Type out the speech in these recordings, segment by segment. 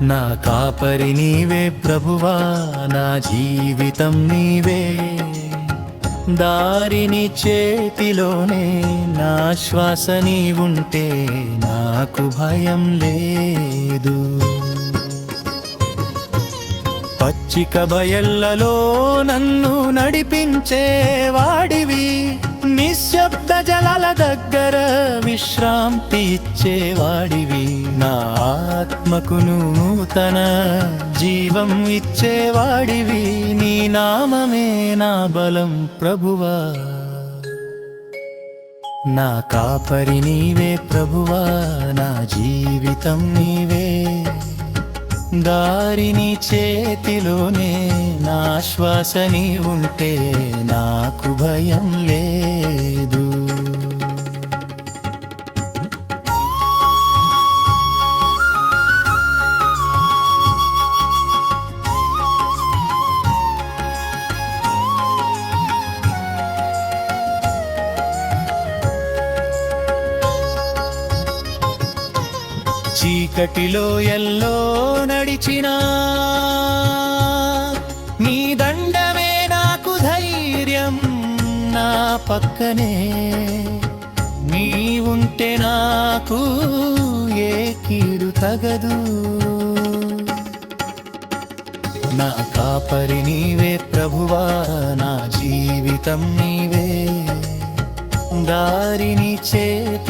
నా కాపరి నీవే ప్రభువా నా జీవితం నీవే. దారిని చేతిలోనే నా శ్వాస నీవుంటే నాకు భయం లేదు. పచ్చిక బయళ్ళలో నన్ను నడిపించే వాడివి నిశ్శబ్ద జలాల దగ్గర విశ్రాంతి ఇచ్చేవాడివి. నా ఆత్మకు నూతన జీవం ఇచ్చేవాడివి. నీ నామమే నా బలం ప్రభువా. నా కాపరి నీవే ప్రభువా. నా జీవితం నీవే. దారిని చేతిలోనే నా శ్వాసని ఉంటే నాకు భయం లే. చీకటిలో ఎల్లో నడిచినా. నీ దండమే నాకు ధైర్యం నా పక్కనే. నీ ఉంటే నాకు ఏ కీడు తగదు. నా కాపరి నీవే ప్రభువా నా జీవితం నీవే. దారిని చేత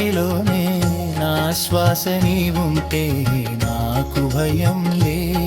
శ్వాస నీ ఉంటే నాకు భయం లే.